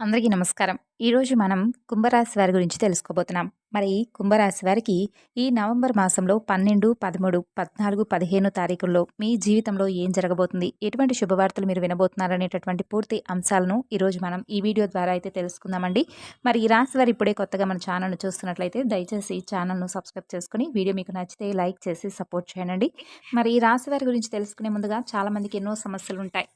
అందరికీ నమస్కారం. ఈరోజు మనం కుంభరాశి వారి గురించి తెలుసుకోబోతున్నాం. మరి కుంభరాశి వారికి ఈ నవంబర్ మాసంలో పన్నెండు పదమూడు పద్నాలుగు పదిహేను తారీఖుల్లో మీ జీవితంలో ఏం జరగబోతుంది? ఎటువంటి శుభవార్తలు మీరు వినబోతున్నారనేటటువంటి పూర్తి అంశాలను ఈరోజు మనం ఈ వీడియో ద్వారా అయితే తెలుసుకుందామండి. మరి ఈ రాశి వారు ఇప్పుడే కొత్తగా మన ఛానల్ను చూస్తున్నట్లయితే దయచేసి ఛానల్ను సబ్స్క్రైబ్ చేసుకుని వీడియో మీకు నచ్చితే లైక్ చేసి సపోర్ట్ చేయండి. మరి ఈ రాశి వారి గురించి తెలుసుకునే ముందుగా చాలామందికి ఎన్నో సమస్యలు ఉంటాయి.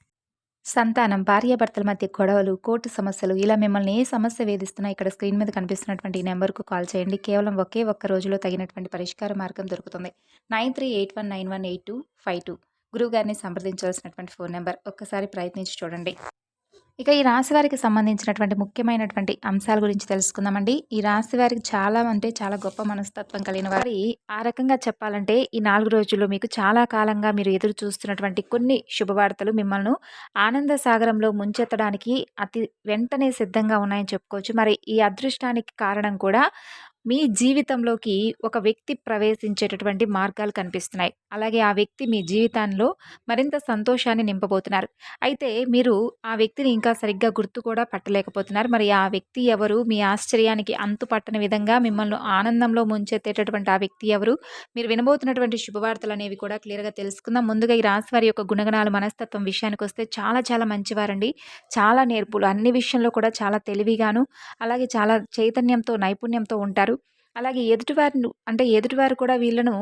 సంతానం భార్యాభర్తల మధ్య గొడవలు కోర్టు సమస్యలు ఇలా మిమ్మల్ని ఏ సమస్య వేధిస్తున్నా ఇక్కడ స్క్రీన్ మీద కనిపిస్తున్నటువంటి ఈ నెంబర్కు కాల్ చేయండి. కేవలం ఒకే ఒక్క రోజులో తగినటువంటి పరిష్కార మార్గం దొరుకుతుంది. Nine three eight one nine one eight two five two. గురువు గారిని ఫోన్ నెంబర్. ఒక్కసారి ప్రయత్నించి చూడండి. ఇక ఈ రాశి వారికి సంబంధించినటువంటి ముఖ్యమైనటువంటి అంశాల గురించి తెలుసుకుందామండి. ఈ రాశి వారికి చాలా అంటే చాలా గొప్ప మనస్తత్వం కలిగిన వారి ఆ రకంగా చెప్పాలంటే ఈ నాలుగు రోజుల్లో మీకు చాలా కాలంగా మీరు ఎదురు చూస్తున్నటువంటి కొన్ని శుభవార్తలు మిమ్మల్ని ఆనంద సాగరంలో ముంచెత్తడానికి అతి వెంటనే సిద్ధంగా ఉన్నాయని చెప్పుకోవచ్చు. మరి ఈ అదృష్టానికి కారణం కూడా మీ జీవితంలోకి ఒక వ్యక్తి ప్రవేశించేటటువంటి మార్గాలు కనిపిస్తున్నాయి. అలాగే ఆ వ్యక్తి మీ జీవితంలో మరింత సంతోషాన్ని నింపబోతున్నారు. అయితే మీరు ఆ వ్యక్తిని ఇంకా సరిగ్గా గుర్తు కూడా పట్టలేకపోతున్నారు. మరి ఆ వ్యక్తి ఎవరు? మీ ఆశ్చర్యానికి అంతు పట్టని విధంగా మిమ్మల్ని ఆనందంలో ముంచెత్తేటటువంటి ఆ వ్యక్తి ఎవరు? మీరు వినబోతున్నటువంటి శుభవార్తలు అనేవి కూడా క్లియర్గా తెలుసుకుందాం. ముందుగా ఈ రాశి వారి యొక్క గుణగణాలు మనస్తత్వం విషయానికి వస్తే చాలా చాలా మంచివారండి. చాలా నేర్పులు అన్ని విషయంలో కూడా చాలా తెలివిగాను అలాగే చాలా చైతన్యంతో నైపుణ్యంతో ఉంటారు. అలాగే ఎదుటివారిని అంటే ఎదుటివారు కూడా వీళ్ళను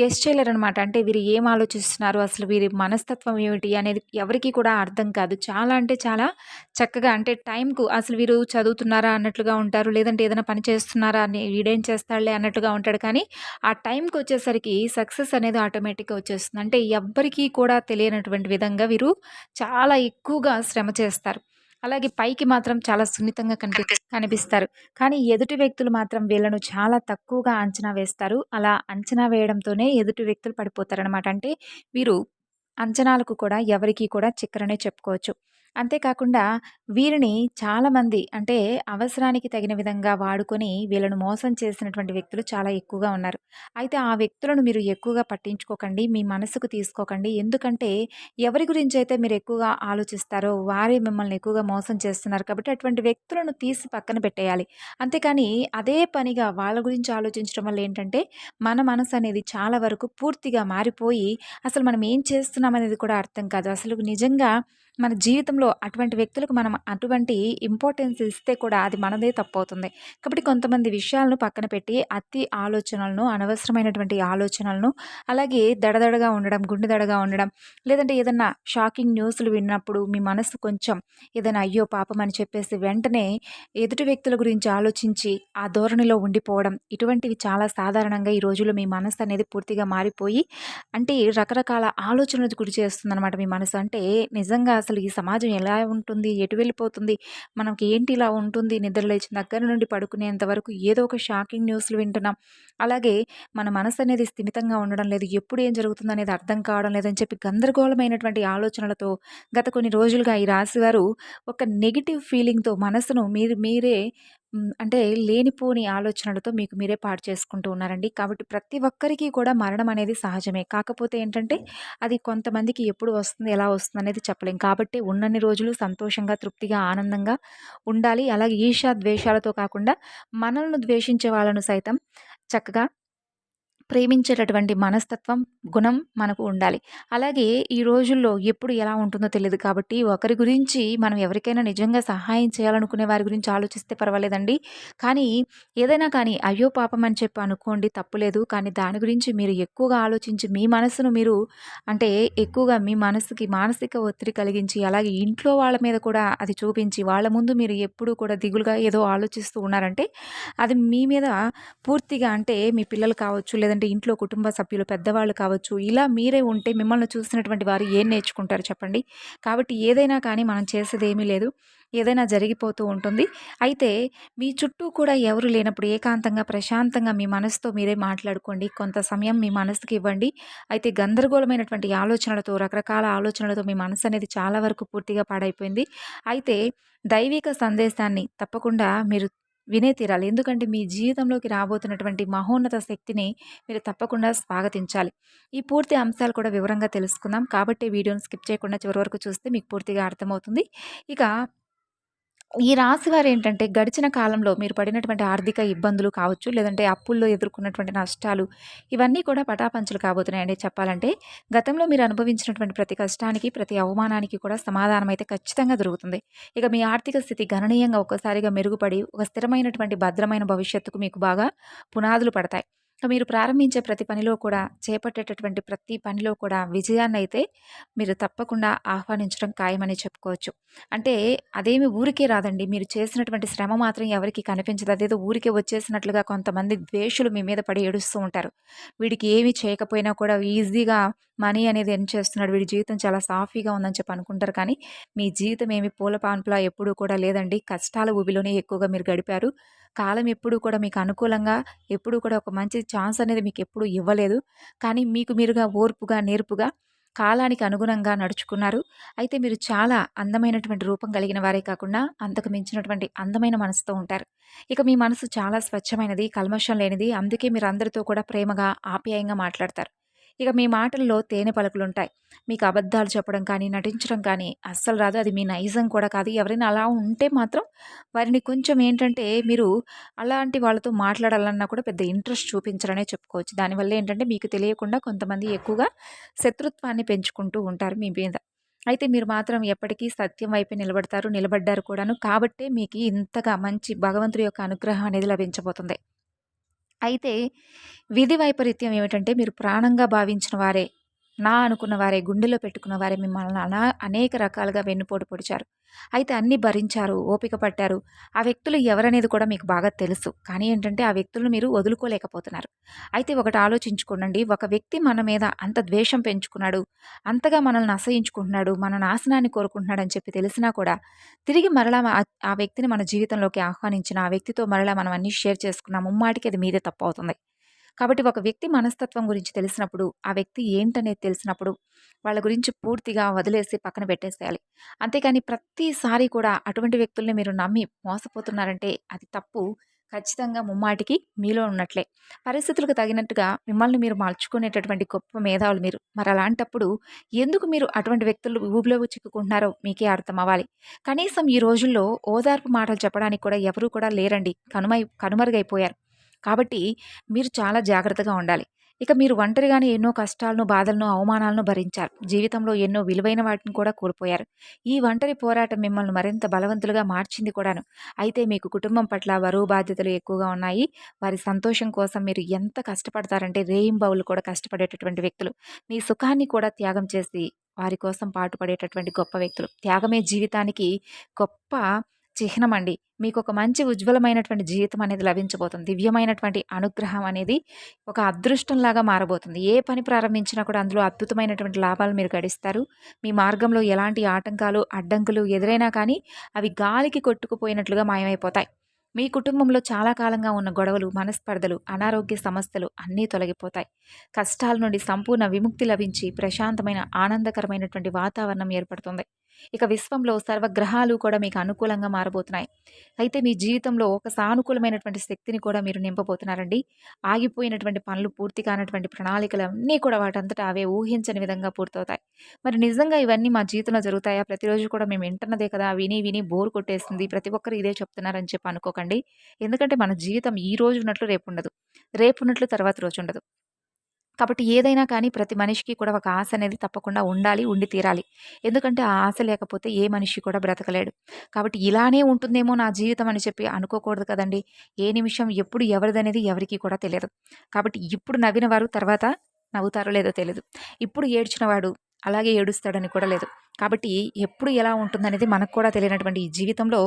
గెస్ట్ చేయలేరనమాట అంటే వీరు ఏం ఆలోచిస్తున్నారు? అసలు వీరి మనస్తత్వం ఏమిటి అనేది ఎవరికి కూడా అర్థం కాదు. చాలా అంటే చాలా చక్కగా అంటే టైంకు అసలు వీరు చదువుతున్నారా అన్నట్లుగా ఉంటారు. లేదంటే ఏదైనా పని చేస్తున్నారా అని వీడేం చేస్తాడులే అన్నట్టుగా ఉంటాడు. కానీ ఆ టైంకి వచ్చేసరికి సక్సెస్ అనేది ఆటోమేటిక్గా వచ్చేస్తుంది. అంటే ఎవ్వరికీ కూడా తెలియనటువంటి విధంగా వీరు చాలా ఎక్కువగా శ్రమ చేస్తారు. అలాగే పైకి మాత్రం చాలా సున్నితంగా కనిపి కనిపిస్తారు. కానీ ఎదుటి వ్యక్తులు మాత్రం వీళ్ళను చాలా తక్కువగా అంచనా వేస్తారు. అలా అంచనా వేయడంతోనే ఎదుటి వ్యక్తులు పడిపోతారనమాట అంటే వీరు అంచనాలకు కూడా ఎవరికీ కూడా చిక్కరనే చెప్పుకోవచ్చు. అంతేకాకుండా వీరిని చాలామంది అంటే అవసరానికి తగిన విధంగా వాడుకొని వీళ్ళను మోసం చేసినటువంటి వ్యక్తులు చాలా ఎక్కువగా ఉన్నారు. అయితే ఆ వ్యక్తులను మీరు ఎక్కువగా పట్టించుకోకండి మీ మనసుకు తీసుకోకండి. ఎందుకంటే ఎవరి గురించి అయితే మీరు ఎక్కువగా ఆలోచిస్తారో వారే మిమ్మల్ని ఎక్కువగా మోసం చేస్తున్నారు కాబట్టి అటువంటి వ్యక్తులను తీసి పక్కన పెట్టేయాలి. అంతేకాని అదే పనిగా వాళ్ళ గురించి ఆలోచించడం వల్ల ఏంటంటే మన మనసు అనేది చాలా వరకు పూర్తిగా మారిపోయి అసలు మనం ఏం చేస్తున్నాం అనేది కూడా అర్థం కాదు. అసలు నిజంగా మన జీవితంలో అటువంటి వ్యక్తులకు మనం అటువంటి ఇంపార్టెన్స్ ఇస్తే కూడా అది మనదే తప్పవుతుంది. కాబట్టి కొంతమంది విషయాలను పక్కన పెట్టి అతి ఆలోచనలను అనవసరమైనటువంటి ఆలోచనలను అలాగే దడదడగా ఉండడం గుండెదడగా ఉండడం లేదంటే ఏదన్నా షాకింగ్ న్యూస్లు విన్నప్పుడు మీ మనసు కొంచెం ఏదైనా అయ్యో పాపం అని చెప్పేసి వెంటనే ఎదుటి వ్యక్తుల గురించి ఆలోచించి ఆ ధోరణిలో ఉండిపోవడం ఇటువంటివి చాలా సాధారణంగా ఈ రోజుల్లో మీ మనసు అనేది పూర్తిగా మారిపోయి అంటే రకరకాల ఆలోచనలకు గురి చేస్తుందన్నమాట మీ మనసు. అంటే నిజంగా అసలు ఈ సమాజం ఎలా ఉంటుంది? ఎటు వెళ్ళిపోతుంది? మనకి ఏంటి ఇలా ఉంటుంది? నిద్ర లేచిన దగ్గర నుండి పడుకునేంత వరకు ఏదో ఒక షాకింగ్ న్యూస్లు వింటున్నాం. అలాగే మన మనసు అనేది స్థిమితంగా ఉండడం లేదు. ఎప్పుడు ఏం జరుగుతుంది అనేది అర్థం కావడం లేదని చెప్పి గందరగోళమైనటువంటి ఆలోచనలతో గత కొన్ని రోజులుగా ఈ రాశివారు ఒక నెగిటివ్ ఫీలింగ్తో మనసును మీరు మీరే అంటే లేనిపోని ఆలోచనలతో మీకు మీరే పాడు చేసుకుంటూ ఉన్నారండి. కాబట్టి ప్రతి ఒక్కరికి కూడా మరణం అనేది సహజమే. కాకపోతే ఏంటంటే అది కొంతమందికి ఎప్పుడు వస్తుంది ఎలా వస్తుంది అనేది చెప్పలేం. కాబట్టి ఉన్నన్ని రోజులు సంతోషంగా తృప్తిగా ఆనందంగా ఉండాలి. అలాగే ఈర్షా ద్వేషాలతో కాకుండా మనల్ని ద్వేషించే వాళ్ళను సైతం చక్కగా ప్రేమించేటటువంటి మనస్తత్వం గుణం మనకు ఉండాలి. అలాగే ఈ రోజుల్లో ఎప్పుడు ఎలా ఉంటుందో తెలియదు కాబట్టి ఒకరి గురించి మనం ఎవరికైనా నిజంగా సహాయం చేయాలనుకునే వారి గురించి ఆలోచిస్తే పర్వాలేదండి. కానీ ఏదైనా కానీ అయ్యో పాపం అని చెప్పి అనుకోండి తప్పులేదు. కానీ దాని గురించి మీరు ఎక్కువగా ఆలోచించి మీ మనసును మీరు అంటే ఎక్కువగా మీ మనసుకి మానసిక ఒత్తిడి కలిగించి అలాగే ఇంట్లో వాళ్ళ మీద కూడా అది చూపించి వాళ్ళ ముందు మీరు ఎప్పుడు కూడా దిగులుగా ఏదో ఆలోచిస్తూ ఉన్నారంటే అది మీ మీద పూర్తిగా అంటే మీ పిల్లలు కావచ్చు లేదా లేదంటే ఇంట్లో కుటుంబ సభ్యులు పెద్దవాళ్ళు కావచ్చు ఇలా మీరే ఉంటే మిమ్మల్ని చూసినటువంటి వారు ఏం నేర్చుకుంటారు చెప్పండి. కాబట్టి ఏదైనా కానీ మనం చేసేది ఏమీ లేదు. ఏదైనా జరిగిపోతూ ఉంటుంది. అయితే మీ చుట్టూ కూడా ఎవరు లేనప్పుడు ఏకాంతంగా ప్రశాంతంగా మీ మనసుతో మీరే మాట్లాడుకోండి. కొంత సమయం మీ మనసుకి ఇవ్వండి. అయితే గందరగోళమైనటువంటి ఆలోచనలతో రకరకాల ఆలోచనలతో మీ మనసు అనేది చాలా వరకు పూర్తిగా పాడైపోయింది. అయితే దైవిక సందేశాన్ని తప్పకుండా మీరు వినే తీరాలి. ఎందుకంటే మీ జీవితంలోకి రాబోతున్నటువంటి మహోన్నత శక్తిని మీరు తప్పకుండా స్వాగతించాలి. ఈ పూర్తి అంశాలు కూడా వివరంగా తెలుసుకుందాం. కాబట్టి వీడియోని స్కిప్ చేయకుండా చివరి వరకు చూస్తే మీకు పూర్తిగా అర్థమవుతుంది. ఇక ఈ రాశి వారు ఏంటంటే గడిచిన కాలంలో మీరు పడినటువంటి ఆర్థిక ఇబ్బందులు కావచ్చు, లేదంటే అప్పుల్లో ఎదుర్కొన్నటువంటి నష్టాలు ఇవన్నీ కూడా పటాపంచలు కాబోతున్నాయండి చెప్పాలంటే. గతంలో మీరు అనుభవించినటువంటి ప్రతి కష్టానికి, ప్రతి అవమానానికి కూడా సమాధానం అయితే ఖచ్చితంగా దొరుకుతుంది. ఇక మీ ఆర్థిక స్థితి గణనీయంగా ఒక్కసారిగా మెరుగుపడి, ఒక స్థిరమైనటువంటి భద్రమైన భవిష్యత్తుకు మీకు బాగా పునాదులు పడతాయి. మీరు ప్రారంభించే ప్రతి పనిలో కూడా చేపట్టేటటువంటి ప్రతి పనిలో కూడా విజయాన్ని అయితే మీరు తప్పకుండా ఆహ్వానించడం ఖాయమని చెప్పుకోవచ్చు. అంటే అదేమి ఊరికే రాదండి. మీరు చేసినటువంటి శ్రమ మాత్రం ఎవరికి కనిపించదు. అదేదో ఊరికే వచ్చేసినట్లుగా కొంతమంది ద్వేషులు మీ మీద పడి ఏడుస్తూ ఉంటారు. వీడికి ఏమి చేయకపోయినా కూడా ఈజీగా మనీ అనేది ఎర్న్ చేస్తున్నాడు. వీడి జీవితం చాలా సాఫీగా ఉందని చెప్పి అనుకుంటారు. కానీ మీ జీవితం ఏమి పూల పాన్పులా ఎప్పుడూ కూడా లేదండి. కష్టాల ఊబిలోనే ఎక్కువగా మీరు గడిపారు. కాలం ఎప్పుడూ కూడా మీకు అనుకూలంగా ఎప్పుడూ కూడా ఒక మంచి ఛాన్స్ అనేది మీకు ఎప్పుడూ ఇవ్వలేదు. కానీ మీకు మీరుగా ఓర్పుగా, నేర్పుగా కాలానికి అనుగుణంగా నడుచుకున్నారు. అయితే మీరు చాలా అందమైనటువంటి రూపం కలిగిన వారే కాకుండా అంతకు మించినటువంటి అందమైన మనసుతో ఉంటారు. ఇక మీ మనసు చాలా స్వచ్ఛమైనది, కల్మషం లేనిది. అందుకే మీరు అందరితో కూడా ప్రేమగా, ఆప్యాయంగా మాట్లాడతారు. ఇక మీ మాటల్లో తేనె పలుకులుంటాయి. మీకు అబద్ధాలు చెప్పడం కానీ, నటించడం కానీ అస్సలు రాదు. అది మీ నైజం కూడా కాదు. ఎవరైనా అలా ఉంటే మాత్రం వారిని కొంచెం ఏంటంటే మీరు అలాంటి వాళ్ళతో మాట్లాడాలన్నా కూడా పెద్ద ఇంట్రెస్ట్ చూపించరనే చెప్పుకోవచ్చు. దానివల్ల ఏంటంటే మీకు తెలియకుండా కొంతమంది ఎక్కువగా శత్రుత్వాన్ని పెంచుకుంటూ ఉంటారు మీ మీద. అయితే మీరు మాత్రం ఎప్పటికీ సత్యం వైపే నిలబడతారు. నిలబడ్డారు కూడాను. కాబట్టే మీకు ఇంతగా మంచి భగవంతుడి యొక్క అనుగ్రహం అనేది లభించబోతుంది. అయితే విధి వైపరీత్యం ఏమిటంటే మీరు ప్రాణంగా భావించిన వారే నా అనుకున్న వారే గుండెలో పెట్టుకున్న వారే మిమ్మల్ని అనా అనేక రకాలుగా వెన్నుపోటు పొడిచారు. అయితే అన్నీ భరించారు ఓపిక పట్టారు. ఆ వ్యక్తులు ఎవరనేది కూడా మీకు బాగా తెలుసు. కానీ ఏంటంటే ఆ వ్యక్తులను మీరు వదులుకోలేకపోతున్నారు. అయితే ఒకటి ఆలోచించుకోండి ఒక వ్యక్తి మన మీద అంత ద్వేషం పెంచుకున్నాడు అంతగా మనల్ని అసహించుకుంటున్నాడు మన నాశనాన్ని కోరుకుంటున్నాడు అని చెప్పి తెలిసినా కూడా తిరిగి మరలా ఆ వ్యక్తిని మన జీవితంలోకి ఆహ్వానించిన ఆ వ్యక్తితో మరలా మనం అన్నీ షేర్ చేసుకున్నాం ముమ్మాటికి అది మీదే తప్పు అవుతుంది. కాబట్టి ఒక వ్యక్తి మనస్తత్వం గురించి తెలిసినప్పుడు ఆ వ్యక్తి ఏంటనేది తెలిసినప్పుడు వాళ్ళ గురించి పూర్తిగా వదిలేసి పక్కన పెట్టేసేయాలి. అంతేకాని ప్రతిసారి కూడా అటువంటి వ్యక్తుల్ని మీరు నమ్మి మోసపోతున్నారంటే అది తప్పు. ఖచ్చితంగా ముమ్మాటికి మీలో ఉన్నట్లే. పరిస్థితులకు తగినట్టుగా మిమ్మల్ని మీరు మార్చుకునేటటువంటి గొప్ప మేధావులు మీరు. మరి అలాంటప్పుడు ఎందుకు మీరు అటువంటి వ్యక్తులు ఊబిలో చిక్కుకుంటున్నారో మీకే అర్థం అవ్వాలి కనీసం ఈ రోజుల్లో ఓదార్పు మాటలు చెప్పడానికి కూడా ఎవరూ కూడా లేరండి. కనుమై కనుమరుగైపోయారు. కాబట్టి మీరు చాలా జాగ్రత్తగా ఉండాలి. ఇక మీరు ఒంటరిగానే ఎన్నో కష్టాలను బాధలను అవమానాలను భరించారు జీవితంలో ఎన్నో విలువైన వాటిని కూడా కోల్పోయారు. ఈ ఒంటరి పోరాటం మిమ్మల్ని మరింత బలవంతులుగా మార్చింది కూడాను. అయితే మీకు కుటుంబం పట్ల బరువు బాధ్యతలు ఎక్కువగా ఉన్నాయి. వారి సంతోషం కోసం మీరు ఎంత కష్టపడతారంటే రేయింబావులు కూడా కష్టపడేటటువంటి వ్యక్తులు. మీ సుఖాన్ని కూడా త్యాగం చేసి వారి కోసం పాటుపడేటటువంటి గొప్ప వ్యక్తులు. త్యాగమే జీవితానికి గొప్ప చిహ్నం అండి మీకు ఒక మంచి ఉజ్వలమైనటువంటి జీవితం అనేది లభించబోతుంది. దివ్యమైనటువంటి అనుగ్రహం అనేది ఒక అదృష్టంలాగా మారబోతుంది. ఏ పని ప్రారంభించినా కూడా అందులో అద్భుతమైనటువంటి లాభాలు మీరు గడిస్తారు. మీ మార్గంలో ఎలాంటి ఆటంకాలు అడ్డంకులు ఎదురైనా కానీ అవి గాలికి కొట్టుకుపోయినట్లుగా మాయమైపోతాయి. మీ కుటుంబంలో చాలా కాలంగా ఉన్న గొడవలు మనస్పర్ధలు అనారోగ్య సమస్యలు అన్నీ తొలగిపోతాయి. కష్టాల నుండి సంపూర్ణ విముక్తి లభించి ప్రశాంతమైన ఆనందకరమైనటువంటి వాతావరణం ఏర్పడుతుంది. ఇక విశ్వంలో సర్వగ్రహాలు కూడా మీకు అనుకూలంగా మారబోతున్నాయి. అయితే మీ జీవితంలో ఒక సానుకూలమైనటువంటి శక్తిని కూడా మీరు నింపబోతున్నారండి. ఆగిపోయినటువంటి పనులు పూర్తి కానటువంటి ప్రణాళికలు అన్నీ కూడా వాటంతటా అవే ఊహించని విధంగా పూర్తవుతాయి. మరి నిజంగా ఇవన్నీ మా జీవితంలో జరుగుతాయా? ప్రతిరోజు కూడా మేము వింటున్నదే కదా విని విని బోర్ కొట్టేస్తుంది ప్రతి ఒక్కరు ఇదే చెప్తున్నారని చెప్పి అనుకోకండి. ఎందుకంటే మన జీవితం ఈ రోజు ఉన్నట్లు రేపు ఉండదు. రేపు ఉన్నట్లు తర్వాత రోజు ఉండదు. కాబట్టి ఏదైనా కానీ ప్రతి మనిషికి కూడా ఒక ఆశ అనేది తప్పకుండా ఉండాలి ఉండి తీరాలి. ఎందుకంటే ఆ ఆశ లేకపోతే ఏ మనిషి కూడా బ్రతకలేడు. కాబట్టి ఇలానే ఉంటుందేమో నా జీవితం అని చెప్పి అనుకోకూడదు కదండి. ఏ నిమిషం ఎప్పుడు ఎవరిదనేది ఎవరికీ కూడా తెలియదు. కాబట్టి ఇప్పుడు నవ్విన వారు తర్వాత నవ్వుతారో లేదో తెలియదు ఇప్పుడు ఏడ్చిన వాడు అలాగే ఏడుస్తాడని కూడా లేదు. కాబట్టి ఎప్పుడు ఎలా ఉంటుందనేది మనకు కూడా తెలియనటువంటి ఈ జీవితంలో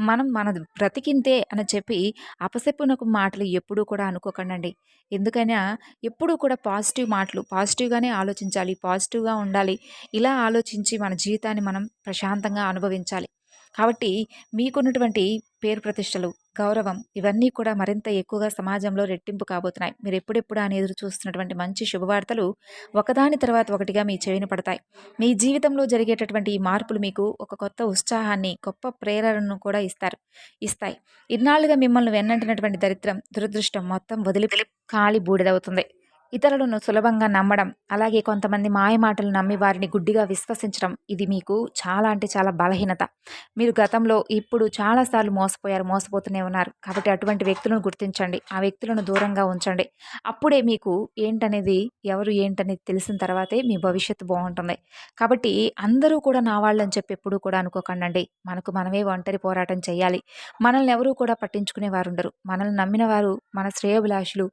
మనం మన బ్రతికింతే అని చెప్పి అపసెప్పునకు మాటలు ఎప్పుడూ కూడా అనుకోకండి ఎందుకైనా ఎప్పుడూ కూడా పాజిటివ్ మాటలు పాజిటివ్గానే ఆలోచించాలి పాజిటివ్గా ఉండాలి. ఇలా ఆలోచించి మన జీవితాన్ని మనం ప్రశాంతంగా అనుభవించాలి. కాబట్టి మీకున్నటువంటి పేరు ప్రతిష్టలు గౌరవం ఇవన్నీ కూడా మరింత ఎక్కువగా సమాజంలో రెట్టింపు కాబోతున్నాయి. మీరు ఎప్పుడెప్పుడు అని ఎదురు చూస్తున్నటువంటి మంచి శుభవార్తలు ఒకదాని తర్వాత ఒకటిగా మీ చెవిన పడతాయి. మీ జీవితంలో జరిగేటటువంటి ఈ మార్పులు మీకు ఒక కొత్త ఉత్సాహాన్ని గొప్ప ప్రేరణను కూడా ఇస్తారు ఇస్తాయి. ఇన్నాళ్ళుగా మిమ్మల్ని వెన్నంటినటువంటి దరిద్రం దురదృష్టం మొత్తం వదిలి కాలి బూడిదవుతుంది. ఇతరులను సులభంగా నమ్మడం అలాగే కొంతమంది మాయమాటలు నమ్మి వారిని గుడ్డిగా విశ్వసించడం ఇది మీకు చాలా అంటే చాలా బలహీనత. మీరు గతంలో ఇప్పుడు చాలాసార్లు మోసపోయారు మోసపోతూనే ఉన్నారు. కాబట్టి అటువంటి వ్యక్తులను గుర్తించండి ఆ వ్యక్తులను దూరంగా ఉంచండి. అప్పుడే మీకు ఏంటనేది ఎవరు ఏంటనేది తెలిసిన తర్వాతే మీ భవిష్యత్తు బాగుంటుంది. కాబట్టి అందరూ కూడా నా వాళ్ళని చెప్పి ఎప్పుడూ కూడా అనుకోకండి మనకు మనమే ఒంటరి పోరాటం చేయాలి. మనల్ని ఎవరూ కూడా పట్టించుకునే వారు ఉండరు మనల్ని నమ్మిన వారు మన శ్రేయోభిలాషులు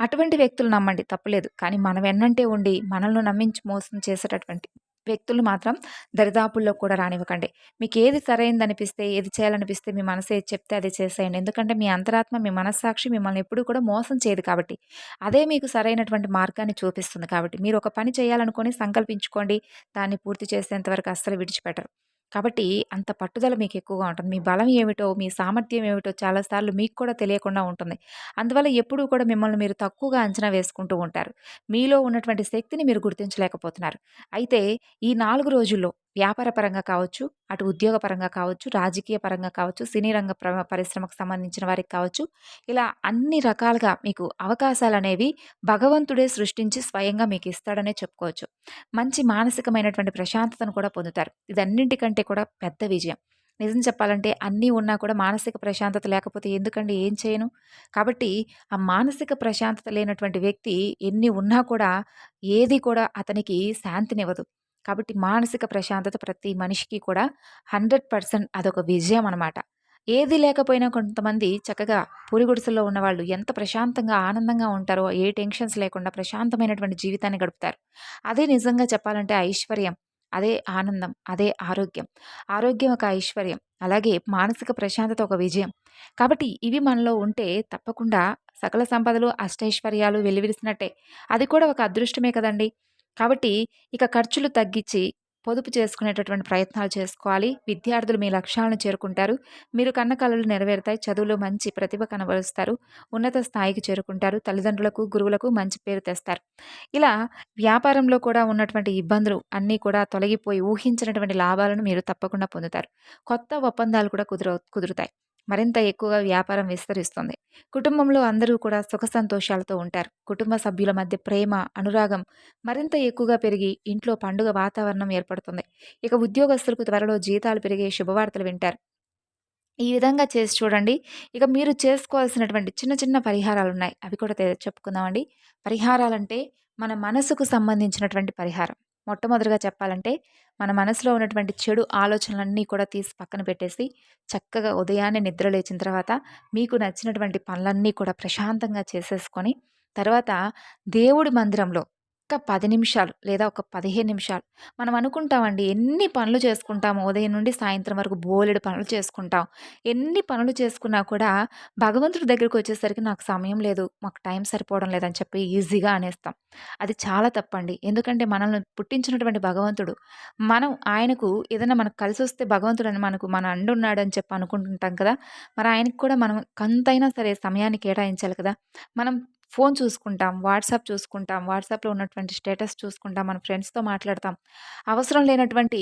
అటువంటి వ్యక్తులు నమ్మండి తప్పులేదు. కానీ మనం ఎన్నంటే ఉండి మనల్ని నమ్మించి మోసం చేసేటటువంటి వ్యక్తులు మాత్రం దరిదాపుల్లో కూడా రానివ్వకండి. మీకు ఏది సరైనదనిపిస్తే ఏది చేయాలనిపిస్తే మీ మనసు ఏది చెప్తే అది చేసేయండి. ఎందుకంటే మీ అంతరాత్మ మీ మనస్సాక్షి మిమ్మల్ని ఎప్పుడూ కూడా మోసం చేయదు కాబట్టి. అదే మీకు సరైనటువంటి మార్గాన్ని చూపిస్తుంది కాబట్టి. మీరు ఒక పని చేయాలనుకొని సంకల్పించుకోండి దాన్ని పూర్తి చేసేంతవరకు అస్సలు విడిచిపెట్టరు. కాబట్టి అంత పట్టుదల మీకు ఎక్కువగా ఉంటుంది. మీ బలం ఏమిటో మీ సామర్థ్యం ఏమిటో చాలాసార్లు మీకు కూడా తెలియకుండా ఉంటుంది. అందువల్ల ఎప్పుడూ కూడా మిమ్మల్ని మీరు తక్కువగా అంచనా వేసుకుంటూ ఉంటారు. మీలో ఉన్నటువంటి శక్తిని మీరు గుర్తించలేకపోతున్నారు. అయితే ఈ నాలుగు రోజుల్లో వ్యాపార పరంగా కావచ్చు అటు ఉద్యోగ పరంగా కావచ్చు రాజకీయ పరంగా కావచ్చు సినీ రంగ పరిశ్రమకు సంబంధించిన వారికి కావచ్చు ఇలా అన్ని రకాలుగా మీకు అవకాశాలు అనేవి భగవంతుడే సృష్టించి స్వయంగా మీకు ఇస్తాడనే చెప్పుకోవచ్చు. మంచి మానసికమైనటువంటి ప్రశాంతతను కూడా పొందుతారు. ఇదన్నింటికంటే కూడా పెద్ద విజయం. నిజం చెప్పాలంటే అన్నీ ఉన్నా కూడా మానసిక ప్రశాంతత లేకపోతే ఎందుకండి ఏం చేయను? కాబట్టి ఆ మానసిక ప్రశాంతత లేనటువంటి వ్యక్తి ఎన్ని ఉన్నా కూడా ఏది కూడా అతనికి శాంతినివ్వదు. కాబట్టి మానసిక ప్రశాంతత ప్రతి మనిషికి కూడా హండ్రెడ్ పర్సెంట్ అదొక విజయం అనమాట ఏది లేకపోయినా కొంతమంది చక్కగా పూరిగుడిసెల్లో ఉన్నవాళ్ళు ఎంత ప్రశాంతంగా ఆనందంగా ఉంటారో ఏ టెన్షన్స్ లేకుండా ప్రశాంతమైనటువంటి జీవితాన్ని గడుపుతారు. అదే నిజంగా చెప్పాలంటే ఐశ్వర్యం అదే ఆనందం అదే ఆరోగ్యం. ఆరోగ్యం ఒక ఐశ్వర్యం అలాగే మానసిక ప్రశాంతత ఒక విజయం. కాబట్టి ఇవి మనలో ఉంటే తప్పకుండా సకల సంపదలు అష్టైశ్వర్యాలు వెలువరిసినట్టే. అది కూడా ఒక అదృష్టమే కదండి. కాబట్టి ఇక ఖర్చులు తగ్గించి పొదుపు చేసుకునేటటువంటి ప్రయత్నాలు చేసుకోవాలి. విద్యార్థులు మీ లక్ష్యాలను చేరుకుంటారు. మీరు కన్న కళలు నెరవేరుతాయి. చదువులో మంచి ప్రతిభ కనబరుస్తారు. ఉన్నత స్థాయికి చేరుకుంటారు. తల్లిదండ్రులకు గురువులకు మంచి పేరు తెస్తారు. ఇలా వ్యాపారంలో కూడా ఉన్నటువంటి ఇబ్బందులు అన్నీ కూడా తొలగిపోయి ఊహించినటువంటి లాభాలను మీరు తప్పకుండా పొందుతారు. కొత్త ఒప్పందాలు కూడా కుదురు కుదురుతాయి. మరింత ఎక్కువగా వ్యాపారం విస్తరిస్తుంది. కుటుంబంలో అందరూ కూడా సుఖ సంతోషాలతో ఉంటారు. కుటుంబ సభ్యుల మధ్య ప్రేమ అనురాగం మరింత ఎక్కువగా పెరిగి ఇంట్లో పండుగ వాతావరణం ఏర్పడుతుంది. ఇక ఉద్యోగస్తులకు త్వరలో జీతాలు పెరిగే శుభవార్తలు వింటారు. ఈ విధంగా చేసి చూడండి. ఇక మీరు చేసుకోవాల్సినటువంటి చిన్న చిన్న పరిహారాలు ఉన్నాయి. అవి కూడా చెప్పుకుందామండి. పరిహారాలంటే మన మనసుకు సంబంధించినటువంటి పరిహారం. మొట్టమొదటిగా చెప్పాలంటే మన మనసులో ఉన్నటువంటి చెడు ఆలోచనలన్నీ కూడా తీసి పక్కన పెట్టేసి చక్కగా ఉదయాన్నే నిద్ర లేచిన తర్వాత మీకు నచ్చినటువంటి పనులన్నీ కూడా ప్రశాంతంగా చేసేసుకొని తర్వాత దేవుడి మందిరంలో ఒక్క పది నిమిషాలు లేదా ఒక పదిహేను నిమిషాలు. మనం అనుకుంటామండి ఎన్ని పనులు చేసుకుంటాము? ఉదయం నుండి సాయంత్రం వరకు బోలెడు పనులు చేసుకుంటాం. ఎన్ని పనులు చేసుకున్నా కూడా భగవంతుడి దగ్గరికి వచ్చేసరికి నాకు సమయం లేదు మాకు టైం సరిపోవడం లేదని చెప్పి ఈజీగా అనేస్తాం. అది చాలా తప్పండి. ఎందుకంటే మనల్ని పుట్టించినటువంటి భగవంతుడు మనం ఆయనకు ఏదైనా మనకు కలిసి వస్తే భగవంతుడు అని మనకు మన అండున్నాడు అని చెప్పి అనుకుంటుంటాం కదా! మరి ఆయనకు కూడా మనం కంతైనా సరే సమయాన్ని కేటాయించాలి కదా! మనం ఫోన్ చూసుకుంటాం వాట్సాప్ చూసుకుంటాం వాట్సాప్లో ఉన్నటువంటి స్టేటస్ చూసుకుంటాం మన ఫ్రెండ్స్తో మాట్లాడతాం. అవసరం లేనటువంటి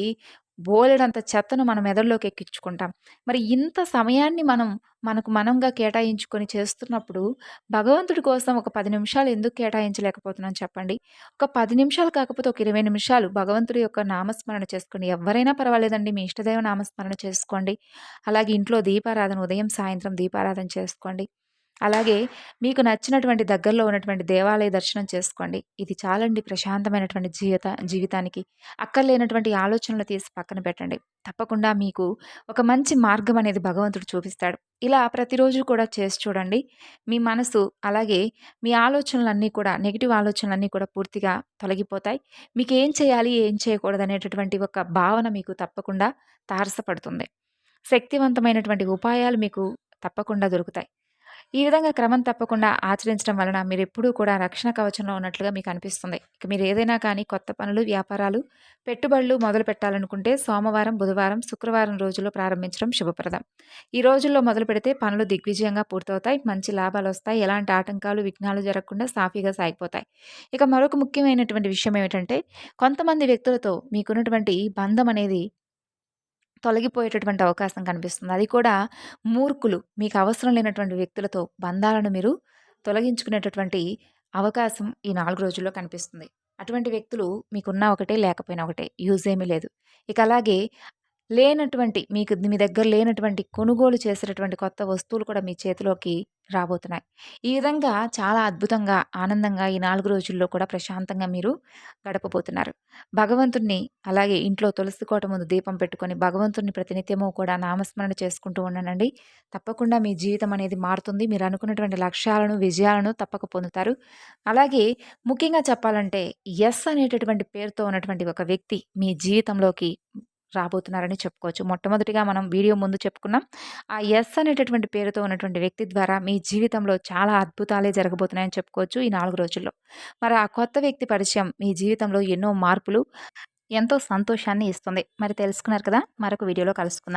బోలెడంత చెత్తను మన మెదడులోకి ఎక్కించుకుంటాం. మరి ఇంత సమయాన్ని మనం మనకు మనంగా కేటాయించుకొని చేస్తున్నప్పుడు భగవంతుడి కోసం ఒక పది నిమిషాలు ఎందుకు కేటాయించలేకపోతున్నాం చెప్పండి? ఒక పది నిమిషాలు కాకపోతే ఒక ఇరవై నిమిషాలు భగవంతుడి యొక్క నామస్మరణ చేసుకోండి ఎవరైనా పర్వాలేదండి మీ ఇష్టదైవ నామస్మరణ చేసుకోండి. అలాగే ఇంట్లో దీపారాధన ఉదయం సాయంత్రం దీపారాధన చేసుకోండి. అలాగే మీకు నచ్చినటువంటి దగ్గరలో ఉన్నటువంటి దేవాలయ దర్శనం చేసుకోండి. ఇది చాలండి ప్రశాంతమైనటువంటి జీవిత జీవితానికి. అక్కర్లేనటువంటి ఆలోచనలు తీసి పక్కన పెట్టండి. తప్పకుండా మీకు ఒక మంచి మార్గం అనేది భగవంతుడు చూపిస్తాడు. ఇలా ప్రతిరోజు కూడా చేసి చూడండి. మీ మనసు అలాగే మీ ఆలోచనలన్నీ కూడా నెగిటివ్ ఆలోచనలన్నీ కూడా పూర్తిగా తొలగిపోతాయి. మీకు ఏం చేయాలి ఏం చేయకూడదు అనేటటువంటి ఒక భావన మీకు తప్పకుండా తారసపడుతుంది. శక్తివంతమైనటువంటి ఉపాయాలు మీకు తప్పకుండా దొరుకుతాయి. ఈ విధంగా క్రమం తప్పకుండా ఆచరించడం వలన మీరు ఎప్పుడూ కూడా రక్షణ కవచంలో ఉన్నట్లుగా మీకు అనిపిస్తుంది. ఇక మీరు ఏదైనా కానీ కొత్త పనులు వ్యాపారాలు పెట్టుబడులు మొదలు పెట్టాలనుకుంటే సోమవారం బుధవారం శుక్రవారం రోజుల్లో ప్రారంభించడం శుభప్రదం. ఈ రోజుల్లో మొదలు పెడితే పనులు దిగ్విజయంగా పూర్తవుతాయి మంచి లాభాలు వస్తాయి ఎలాంటి ఆటంకాలు విఘ్నాలు జరగకుండా సాఫీగా సాగిపోతాయి. ఇక మరొక ముఖ్యమైనటువంటి విషయం ఏమిటంటే కొంతమంది వ్యక్తులతో మీకున్నటువంటి బంధం అనేది తొలగిపోయేటటువంటి అవకాశం కనిపిస్తుంది అది కూడా మూర్ఖులు మీకు అవసరం లేనటువంటి వ్యక్తులతో బంధాలను మీరు తొలగించుకునేటటువంటి అవకాశం ఈ నాలుగు రోజుల్లో కనిపిస్తుంది. అటువంటి వ్యక్తులు మీకున్నా ఒకటే, లేకపోయినా ఒకటే. యూజ్ ఏమీ లేదు. ఇక అలాగే లేనటువంటి మీకు మీ దగ్గర లేనటువంటి కొనుగోలు చేసేటటువంటి కొత్త వస్తువులు కూడా మీ చేతిలోకి రాబోతున్నాయి. ఈ విధంగా చాలా అద్భుతంగా, ఆనందంగా ఈ నాలుగు రోజుల్లో కూడా ప్రశాంతంగా మీరు గడపబోతున్నారు. భగవంతుణ్ణి అలాగే ఇంట్లో తులసి కోట ముందు దీపం పెట్టుకొని భగవంతుని ప్రతినిత్యము కూడా నామస్మరణ చేసుకుంటూ ఉండనండి తప్పకుండా మీ జీవితం అనేది మారుతుంది. మీరు అనుకున్నటువంటి లక్ష్యాలను, విజయాలను తప్పక పొందుతారు. అలాగే ముఖ్యంగా చెప్పాలంటే ఎస్ అనేటటువంటి పేరుతో ఉన్నటువంటి ఒక వ్యక్తి మీ జీవితంలోకి రాబోతున్నారని చెప్పుకోవచ్చు. మొట్టమొదటిగా మనం వీడియో ముందు చెప్పుకున్నాం. ఆ ఎస్ అనేటటువంటి పేరుతో ఉన్నటువంటి వ్యక్తి ద్వారా మీ జీవితంలో చాలా అద్భుతాలే జరగబోతున్నాయని చెప్పుకోవచ్చు ఈ నాలుగు రోజుల్లో. మరి ఆ కొత్త వ్యక్తి పరిచయం మీ జీవితంలో ఎన్నో మార్పులు, ఎంతో సంతోషాన్ని ఇస్తుంది. మరి తెలుసుకున్నారు కదా! మరొక వీడియోలో కలుసుకుందాం.